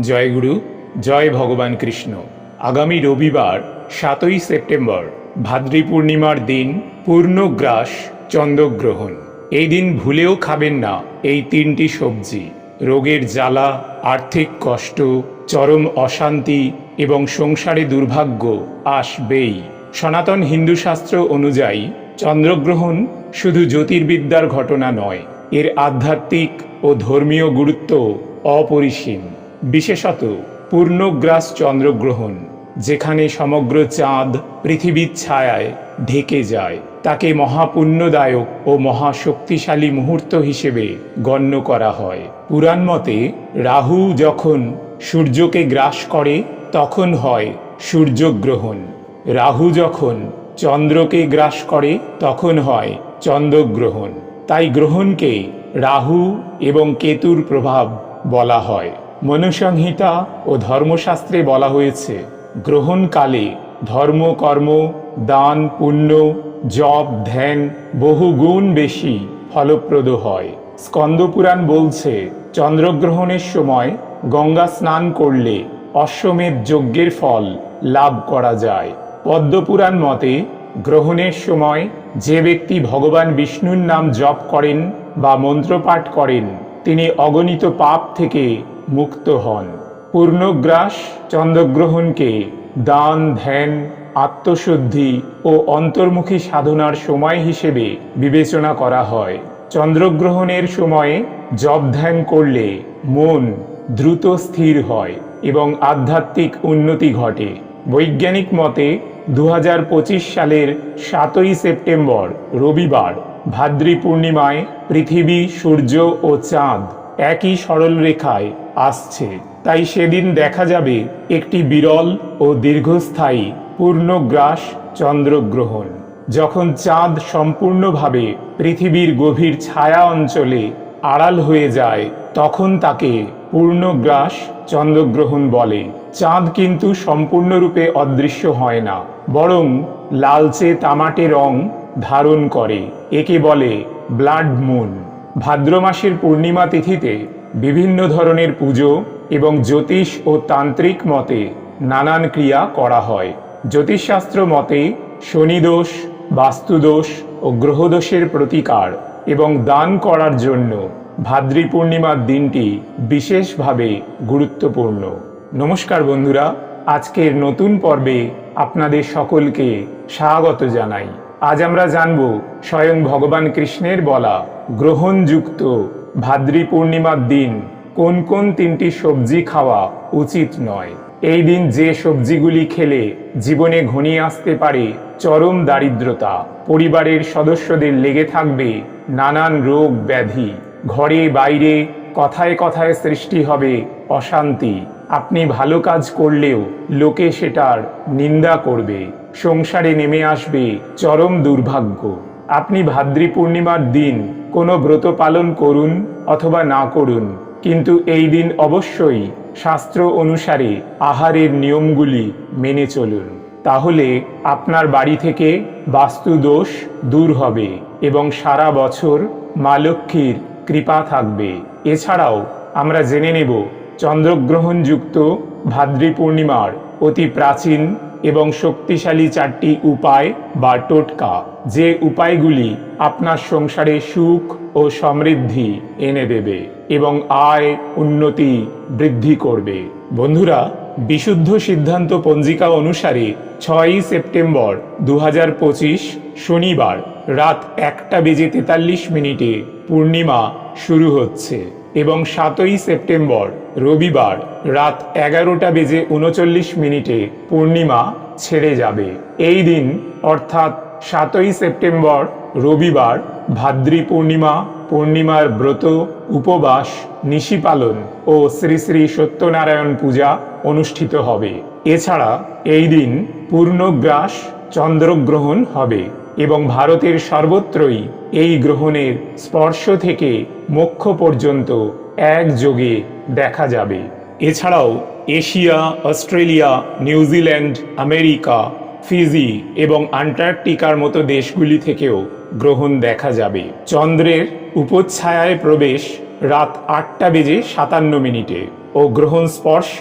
জয় গুরু, জয় ভগবান কৃষ্ণ। আগামী রবিবার, সাতই সেপ্টেম্বর, ভাদ্রী পূর্ণিমার দিন পূর্ণগ্রাস চন্দ্রগ্রহণ। এই দিন ভুলেও খাবেন না এই তিনটি সবজি। রোগের জ্বালা, আর্থিক কষ্ট, চরম অশান্তি এবং সংসারে দুর্ভাগ্য আসবেই। সনাতন হিন্দু শাস্ত্র অনুযায়ী, চন্দ্রগ্রহণ শুধু জ্যোতির্বিদ্যার ঘটনা নয়, এর আধ্যাত্মিক ও ধর্মীয় গুরুত্ব অপরিসীম। বিশেষত পূর্ণগ্রাস চন্দ্রগ্রহণ যেখানে সমগ্র চাঁদ পৃথিবীর ছায়ায় ঢেকে যায়, তাকে মহাপুণ্যদায়ক ও মহাশক্তিশালী মুহূর্ত হিসেবে গণ্য করা হয়। পুরাণ মতে, রাহু যখন সূর্যকে গ্রাস করে, তখন হয় সূর্যগ্রহণ। রাহু যখন চন্দ্রকে গ্রাস করে, তখন হয় চন্দ্রগ্রহণ। তাই গ্রহণকে রাহু এবং কেতুর প্রভাব বলা হয়। মনুসংহিতা ও ধর্মশাস্ত্রে বলা হয়েছে, গ্রহণকালে ধর্ম, কর্ম, দান, পুণ্য, জপ, ধ্যান বহু গুণ বেশি ফলপ্রদ হয়। স্কন্দপুরাণ বলছে, চন্দ্রগ্রহণের সময় গঙ্গা স্নান করলে অশ্বমেধ যজ্ঞের ফল লাভ করা যায়। পদ্মপুরাণ মতে, গ্রহণের সময় যে ব্যক্তি ভগবান বিষ্ণুর নাম জপ করেন বা মন্ত্রপাঠ করেন, তিনি অগণিত পাপ থেকে মুক্ত হন। পূর্ণগ্রাস চন্দ্রগ্রহণকে দান, ধ্যান, আত্মশুদ্ধি ও অন্তর্মুখী সাধনার সময় হিসেবে বিবেচনা করা হয়। চন্দ্রগ্রহণের সময়ে জপ ধ্যান করলে মন দ্রুত স্থির হয় এবং আধ্যাত্মিক উন্নতি ঘটে। বৈজ্ঞানিক মতে দু হাজার পঁচিশ সালের সাতই সেপ্টেম্বর রবিবার ভাদ্রী পূর্ণিমায় পৃথিবী সূর্য ও চাঁদ একই সরল রেখায় আসছে। তাই সেদিন দেখা যাবে একটি বিরল ও দীর্ঘস্থায়ী পূর্ণগ্রাস চন্দ্রগ্রহণ। যখন চাঁদ সম্পূর্ণভাবে পৃথিবীর গভীর ছায়া অঞ্চলে আড়াল হয়ে যায়, তখন তাকে পূর্ণগ্রাস চন্দ্রগ্রহণ বলে। চাঁদ কিন্তু সম্পূর্ণরূপে অদৃশ্য হয় না, বরং লালচে তামাটে রং ধারণ করে। একে বলে ব্লাড মুন। ভাদ্র মাসের পূর্ণিমা তিথিতে বিভিন্ন ধরনের পুজো এবং জ্যোতিষ ও তান্ত্রিক মতে নানান ক্রিয়া করা হয়। জ্যোতিষশাস্ত্র মতে শনিদোষ বাস্তুদোষ ও গ্রহদোষের প্রতিকার এবং দান করার জন্য ভাদ্রী পূর্ণিমার দিনটি বিশেষভাবে গুরুত্বপূর্ণ। নমস্কার বন্ধুরা, আজকের নতুন পর্বে আপনাদের সকলকে স্বাগত জানাই। আজ আমরা জানব স্বয়ং ভগবান কৃষ্ণের বলা গ্রহণযুক্ত ভাদ্রী পূর্ণিমার দিন কোন কোন তিনটি সবজি খাওয়া উচিত নয়। এই দিন যে সবজিগুলি খেলে জীবনে ঘনিয়ে আসতে পারে চরম দারিদ্রতা, পরিবারের সদস্যদের লেগে থাকবে নানান রোগ ব্যাধি, ঘরে বাইরে কথায় কথায় সৃষ্টি হবে অশান্তি। আপনি ভালো কাজ করলেও লোকে সেটার নিন্দা করবে, সংসারে নেমে আসবে চরম দুর্ভাগ্য। আপনি ভাদ্রী পূর্ণিমার দিন কোনো ব্রত পালন করুন অথবা না করুন, কিন্তু এই দিন অবশ্যই শাস্ত্র অনুসারে আহারের নিয়মগুলি মেনে চলুন। তাহলে আপনার বাড়ি থেকে বাস্তু দোষ দূর হবে এবং সারা বছর মা লক্ষ্মীর কৃপা থাকবে। এছাড়াও আমরা জেনে নেব, চন্দ্রগ্রহণযুক্ত ভাদ্রী পূর্ণিমার অতি প্রাচীন এবং শক্তিশালী চারটি উপায় বা টোটকা, যে উপায়গুলি আপনার সংসারে সুখ ও সমৃদ্ধি এনে দেবে এবং আয় উন্নতি বৃদ্ধি করবে। বন্ধুরা, বিশুদ্ধ সিদ্ধান্ত পঞ্জিকা অনুসারে ছয়ই সেপ্টেম্বর দু হাজার পঁচিশ শনিবার রাত একটা বেজে তেতাল্লিশ মিনিটে পূর্ণিমা শুরু হচ্ছে। এবং সাতই সেপ্টেম্বর, রবিবার রাত এগারোটা বেজে উনচল্লিশ মিনিটে পূর্ণিমা ছেড়ে যাবে। এই দিন, অর্থাৎ সাতই সেপ্টেম্বর, রবিবার, ভাদ্রী পূর্ণিমা, পূর্ণিমার ব্রত, উপবাস নিশি পালন ও শ্রী শ্রী সত্যনারায়ণ পূজা অনুষ্ঠিত হবে। এছাড়া এই দিন পূর্ণগ্রাস চন্দ্রগ্রহণ হবে। এবং ভারতের সর্বত্রই এই গ্রহণের স্পর্শ থেকে মোক্ষ পর্যন্ত একযোগে দেখা যাবে। এছাড়াও Asia, Australia New Zealand America, Fiji এবং আন্টার্কটিকার মতো দেশগুলি থেকেও গ্রহণ দেখা যাবে। চন্দ্রের উপচ্ছায়ায় প্রবেশ রাত আটটা বেজে সাতান্ন মিনিটে ও গ্রহণ স্পর্শ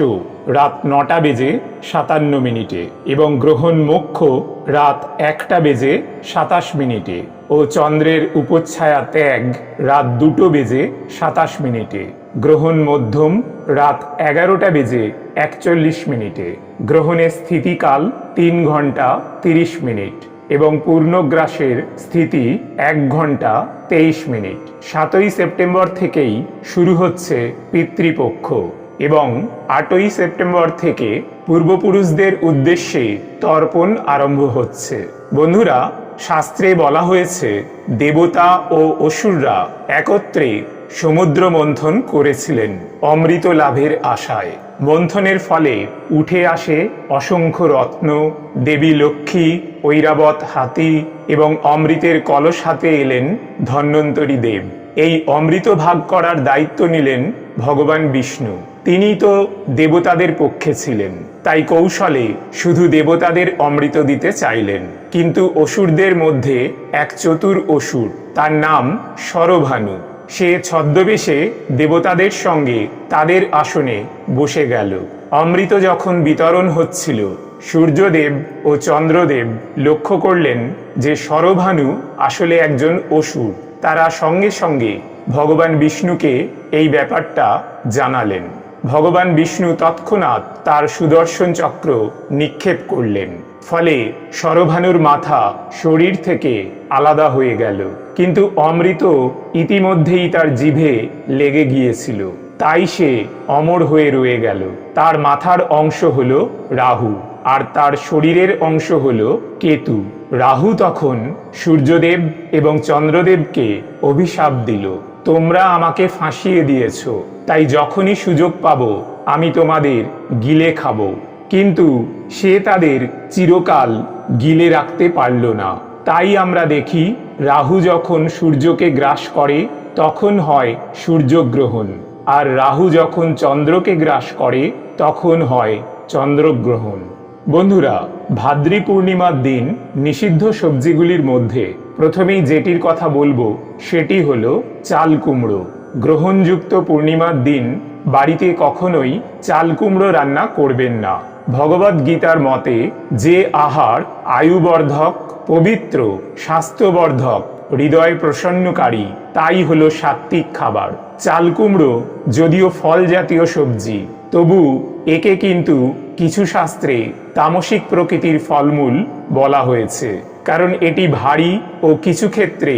রাত নটা বেজে সাতান্ন মিনিটে এবং গ্রহণ মোক্ষ রাত একটা বেজে সাতাশ মিনিটে ও চন্দ্রের উপচ্ছায়া ত্যাগ রাত দুটো বেজে সাতাশ মিনিটে। গ্রহণ মধ্যম রাত এগারোটা বেজে একচল্লিশ মিনিটে। গ্রহণের স্থিতিকাল তিন ঘণ্টা তিরিশ মিনিট এবং পূর্ণগ্রাসের স্থিতি এক ঘণ্টা তেইশ মিনিট। সাতই সেপ্টেম্বর থেকেই শুরু হচ্ছে পিতৃপক্ষ। এবং আটই সেপ্টেম্বর থেকে পূর্বপুরুষদের উদ্দেশ্যে তর্পণ আরম্ভ হচ্ছে। বন্ধুরা, শাস্ত্রে বলা হয়েছে, দেবতা ও অসুররা একত্রে সমুদ্র মন্থন করেছিলেন অমৃত লাভের আশায়। মন্থনের ফলে উঠে আসে অসংখ্য রত্ন, দেবী লক্ষ্মী, ঐরাবত হাতি এবং অমৃতের কলস হাতে এলেন ধন্বন্তরী দেব। এই অমৃত ভাগ করার দায়িত্ব নিলেন ভগবান বিষ্ণু। তিনি তো দেবতাদের পক্ষে ছিলেন। তাই কৌশলে শুধু দেবতাদের অমৃত দিতে চাইলেন। কিন্তু অসুরদের মধ্যে এক চতুর অসুর, তার নাম সরভানু। সে ছদ্মবেশে দেবতাদের সঙ্গে তাদের আসনে বসে গেল। অমৃত যখন বিতরণ হচ্ছিল, সূর্যদেব ও চন্দ্রদেব লক্ষ্য করলেন যে সরভানু আসলে একজন অসুর। তারা সঙ্গে সঙ্গে ভগবান বিষ্ণুকে এই ব্যাপারটা জানালেন। ভগবান বিষ্ণু তৎক্ষণাৎ তার সুদর্শন চক্র নিক্ষেপ করলেন। ফলে সরভানুর মাথা শরীর থেকে আলাদা হয়ে গেল। কিন্তু অমৃত ইতিমধ্যেই তার জিভে লেগে গিয়েছিল। তাই সে অমর হয়ে রয়ে গেল। তার মাথার অংশ হল রাহু আর তার শরীরের অংশ হল কেতু। রাহু তখন সূর্যদেব এবং চন্দ্রদেবকে অভিশাপ দিল। তোমরা আমাকে ফাঁসিয়ে দিয়েছ, তাই যখনই সুযোগ পাব, আমি তোমাদের গিলে খাব। কিন্তু সে তাদের চিরকাল গিলে রাখতে পারল না। তাই আমরা দেখি, রাহু যখন সূর্যকে গ্রাস করে, তখন হয় সূর্যগ্রহণ। আর রাহু যখন চন্দ্রকে গ্রাস করে, তখন হয় চন্দ্রগ্রহণ। বন্ধুরা, ভাদ্রী পূর্ণিমার দিন নিষিদ্ধ সবজিগুলির মধ্যে প্রথমেই যেটির কথা বলব, সেটি হলো চাল কুমড়ো। গ্রহণযুক্ত পূর্ণিমার দিন বাড়িতে কখনোই চাল কুমড়ো রান্না করবেন না। ভগবদ গীতার মতে, যে আহার আয়ুবর্ধক, পবিত্র, স্বাস্থ্যবর্ধক, হৃদয় প্রসন্নকারী, তাই হলো সাত্ত্বিক খাবার। চাল কুমড়ো যদিও ফল জাতীয় সবজি, তবু একে কিন্তু কিছু শাস্ত্রে তামসিক প্রকৃতির ফলমূল বলা হয়েছে। কারণ এটি ভারী ও কিছু ক্ষেত্রে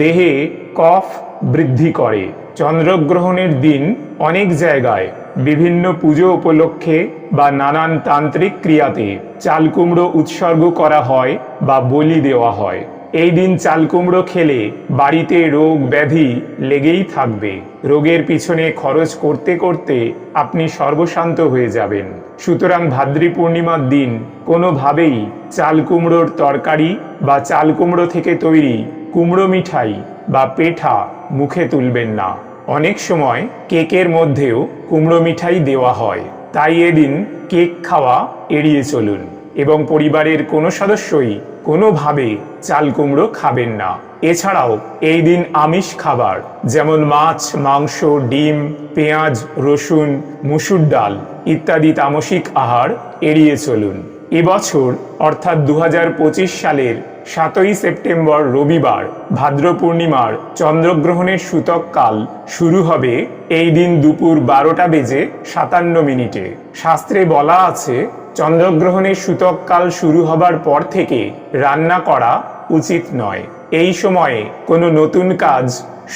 দেহে কফ বৃদ্ধি করে। চন্দ্রগ্রহণের দিন অনেক জায়গায় বিভিন্ন পুজো উপলক্ষে বা নানান তান্ত্রিক ক্রিয়াতে চালকুমড়ো উৎসর্গ করা হয় বা বলি দেওয়া হয়। এই দিন চাল কুমড়ো খেলে বাড়িতে রোগ ব্যাধি লেগেই থাকবে। রোগের পিছনে খরচ করতে করতে আপনি সর্বশান্ত হয়ে যাবেন। সুতরাং ভাদ্রী পূর্ণিমার দিন কোনোভাবেই চাল কুমড়োর তরকারি বা চাল কুমড়ো থেকে তৈরি কুমড়ো মিঠাই বা পেঠা মুখে তুলবেন না। অনেক সময় কেকের মধ্যেও কুমড়ো মিঠাই দেওয়া হয়। তাই এদিন কেক খাওয়া এড়িয়ে চলুন এবং পরিবারের কোনো সদস্যই কোনোভাবে চাল কুমড়ো খাবেন না। এছাড়াও এই দিন আমিষ খাবার, যেমন মাছ, মাংস, ডিম, পেঁয়াজ, রসুন, মুসুর ডাল ইত্যাদি তামসিক আহার এড়িয়ে চলুন। এবছর, অর্থাৎ দু হাজার পঁচিশ সালের সাতই সেপ্টেম্বর রবিবার, ভাদ্র পূর্ণিমার চন্দ্রগ্রহণের সূতককাল শুরু হবে এই দিন দুপুর বারোটা বেজে সাতান্ন মিনিটে। শাস্ত্রে বলা আছে চন্দ্রগ্রহণের সূতককাল শুরু হবার পর থেকে রান্না করা উচিত নয়। এই সময়ে কোনো নতুন কাজ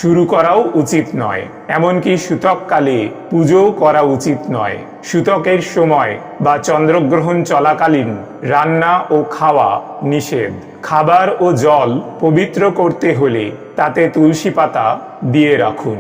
শুরু করাও উচিত নয়। এমনকি সূতককালে পুজোও করা উচিত নয়। সূতকের সময় বা চন্দ্রগ্রহণ চলাকালীন রান্না ও খাওয়া নিষেধ। খাবার ও জল পবিত্র করতে হলে তাতে তুলসী পাতা দিয়ে রাখুন।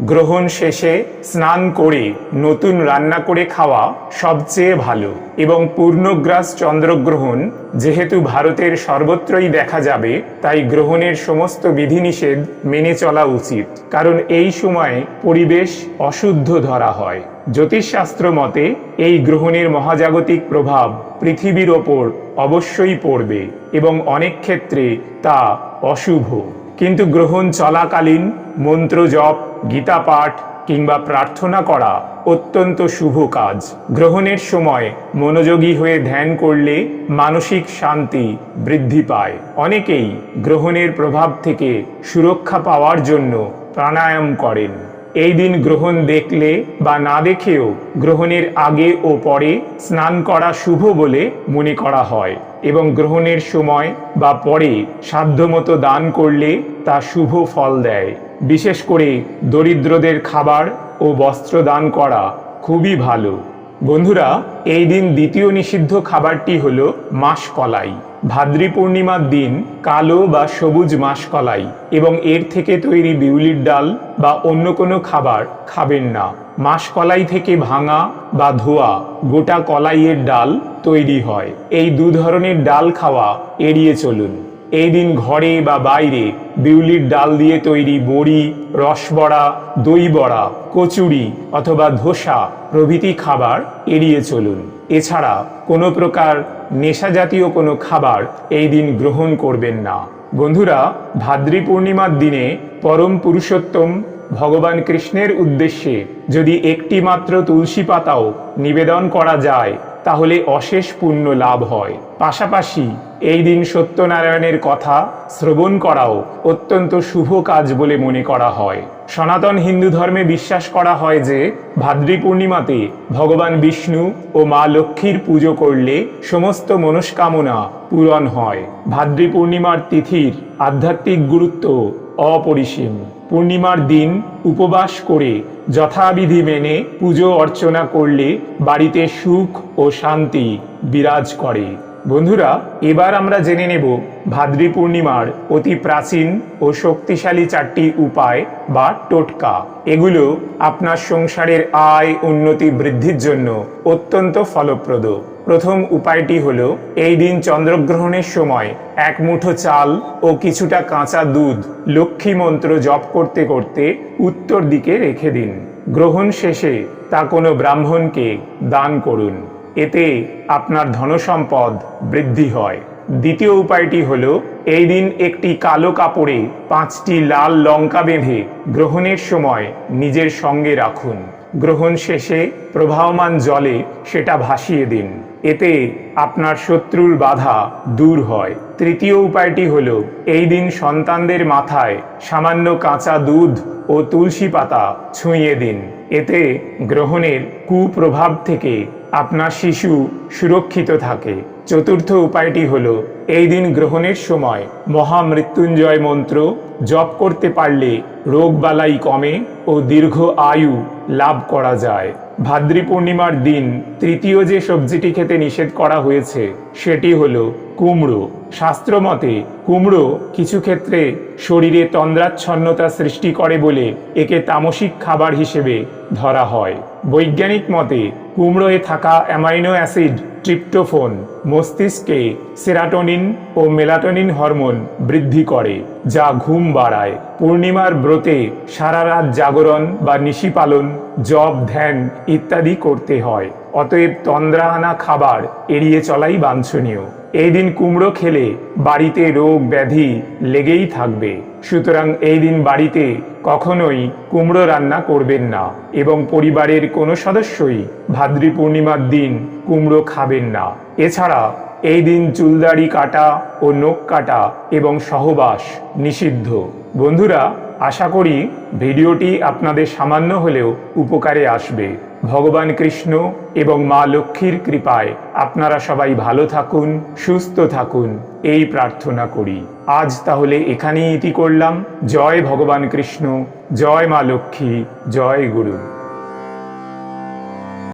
গ্রহণ শেষে স্নান করে নতুন রান্না করে খাওয়া সবচেয়ে ভালো এবং পূর্ণগ্রাস চন্দ্রগ্রহণ যেহেতু ভারতের সর্বত্রই দেখা যাবে, তাই গ্রহণের সমস্ত বিধিনিষেধ মেনে চলা উচিত। কারণ এই সময় পরিবেশ অশুদ্ধ ধরা হয়। জ্যোতিষশাস্ত্র মতে, এই গ্রহণের মহাজাগতিক প্রভাব পৃথিবীর ওপর অবশ্যই পড়বে এবং অনেক ক্ষেত্রে তা অশুভ। কিন্তু গ্রহণ চলাকালীন মন্ত্র জপ গীতা পাঠ কিংবা প্রার্থনা করা অত্যন্ত শুভ কাজ। গ্রহণের সময় মনোযোগী হয়ে ধ্যান করলে মানসিক শান্তি বৃদ্ধি পায়। অনেকেই গ্রহণের প্রভাব থেকে সুরক্ষা পাওয়ার জন্য প্রাণায়াম করেন। এই দিন গ্রহণ দেখলে বা না দেখেও গ্রহণের আগে ও পরে স্নান করা শুভ বলে মনে করা হয় এবং গ্রহণের সময় বা পরে সাধ্যমতো দান করলে তা শুভ ফল দেয়। বিশেষ করে দরিদ্রদের খাবার ও বস্ত্র দান করা খুবই ভালো। বন্ধুরা, এই দিন দ্বিতীয় নিষিদ্ধ খাবারটি হল মাসকলাই। ভাদ্রী পূর্ণিমার দিন কালো বা সবুজ মাসকলাই এবং এর থেকে তৈরি বিউলির ডাল বা অন্য কোনো খাবার খাবেন না। মাসকলাই থেকে ভাঙা বা ধোয়া গোটা কলাইয়ের ডাল তৈরি হয়। এই দু ধরনের ডাল খাওয়া এড়িয়ে চলুন। এই দিন ঘরে বা বাইরে বিউলির ডাল দিয়ে তৈরি বড়ি, রসবড়া দই বড়া কচুরি অথবা ধোসা প্রভৃতি খাবার এড়িয়ে চলুন। এছাড়া কোনো প্রকার নেশা জাতীয় কোনো খাবার এই দিন গ্রহণ করবেন না। বন্ধুরা, ভাদ্রী পূর্ণিমার দিনে পরম পুরুষোত্তম ভগবান কৃষ্ণের উদ্দেশ্যে যদি একটি মাত্র তুলসী পাতাও নিবেদন করা যায় তাহলে অশেষ পুণ্য লাভ হয়। পাশাপাশি এই দিন সত্যনারায়ণের কথা শ্রবণ করাও অত্যন্ত শুভ কাজ বলে মনে করা হয়। সনাতন হিন্দু ধর্মে বিশ্বাস করা হয় যে, ভাদ্রী পূর্ণিমাতে ভগবান বিষ্ণু ও মা লক্ষ্মীর পুজো করলে সমস্ত মনস্কামনা পূরণ হয়। ভাদ্রী পূর্ণিমার তিথির আধ্যাত্মিক গুরুত্ব অপরিসীম। পূর্ণিমার দিন উপবাস করে যথাবিধি মেনে পুজো অর্চনা করলে বাড়িতে সুখ ও শান্তি বিরাজ করে। বন্ধুরা, এবার আমরা জেনে নেব ভাদ্রী পূর্ণিমার অতি প্রাচীন ও শক্তিশালী চারটি উপায় বা টোটকা। এগুলো আপনার সংসারের আয় উন্নতি বৃদ্ধির জন্য অত্যন্ত ফলপ্রদ। প্রথম উপায়টি হলো, এই দিন চন্দ্রগ্রহণের সময় এক মুঠো চাল ও কিছুটা কাঁচা দুধ লক্ষ্মী মন্ত্র জপ করতে করতে উত্তর দিকে রেখে দিন। গ্রহণ শেষে তা কোনো ব্রাহ্মণকে দান করুন। এতে আপনার ধনসম্পদ বৃদ্ধি হয়। দ্বিতীয় উপায়টি হল, এই দিন একটি কালো কাপড়ে পাঁচটি লাল লঙ্কা বেঁধে গ্রহণের সময় নিজের সঙ্গে রাখুন। গ্রহণ শেষে প্রবাহমান জলে সেটা ভাসিয়ে দিন। এতে আপনার শত্রুর বাধা দূর হয়। তৃতীয় উপায়টি হল, এই দিন সন্তানদের মাথায় সামান্য কাঁচা দুধ ও তুলসী পাতা ছুঁয়ে দিন। এতে গ্রহণের কুপ্রভাব থেকে আপনার শিশু সুরক্ষিত থাকে। চতুর্থ উপায়টি হলো, এই দিন গ্রহণের সময় মহামৃত্যুঞ্জয় মন্ত্র জপ করতে পারলে রোগবালাই কমে ও দীর্ঘ আয়ু লাভ করা যায়। ভাদ্রী পূর্ণিমার দিন তৃতীয় যে সবজিটি খেতে নিষেধ করা হয়েছে, সেটি হলো কুমড়ো। শাস্ত্রমতে, কুমড়ো কিছু ক্ষেত্রে শরীরে তন্দ্রাচ্ছন্নতা সৃষ্টি করে বলে একে তামসিক খাবার হিসেবে ধরা হয়। বৈজ্ঞানিক মতে, কুমড়োয় থাকা অ্যামাইনো অ্যাসিড, ট্রিপ্টোফোন, মস্তিষ্কে সেরাটোনিন ও মেলাটোনিন হরমোন বৃদ্ধি করে, যা ঘুম বাড়ায়। পূর্ণিমার ব্রতে সারা রাত জাগরণ বা নিশি পালন, জপ, ধ্যান ইত্যাদি করতে হয়। অতএব তন্দ্রা আনা খাবার এড়িয়ে চলাই বাঞ্ছনীয়। এই দিন কুমড়ো খেলে বাড়িতে রোগ ব্যাধি লেগেই থাকবে। সুতরাং এই দিন বাড়িতে কখনোই কুমড়ো রান্না করবেন না এবং পরিবারের কোনো সদস্যই ভাদ্রী পূর্ণিমার দিন কুমড়ো খাবেন না। এছাড়া এই দিন চুলদাড়ি কাটা ও নখ কাটা এবং সহবাস নিষিদ্ধ। বন্ধুরা, আশা করি ভিডিওটি আপনাদের সামান্য হলেও উপকারে আসবে। ভগবান কৃষ্ণ এবং মা লক্ষ্মীর কৃপায় আপনারা সবাই ভালো থাকুন, সুস্থ থাকুন, এই প্রার্থনা করি। আজ তাহলে এখানেই ইতি করলাম। জয় ভগবান কৃষ্ণ, জয় মা লক্ষ্মী, জয় গুরু।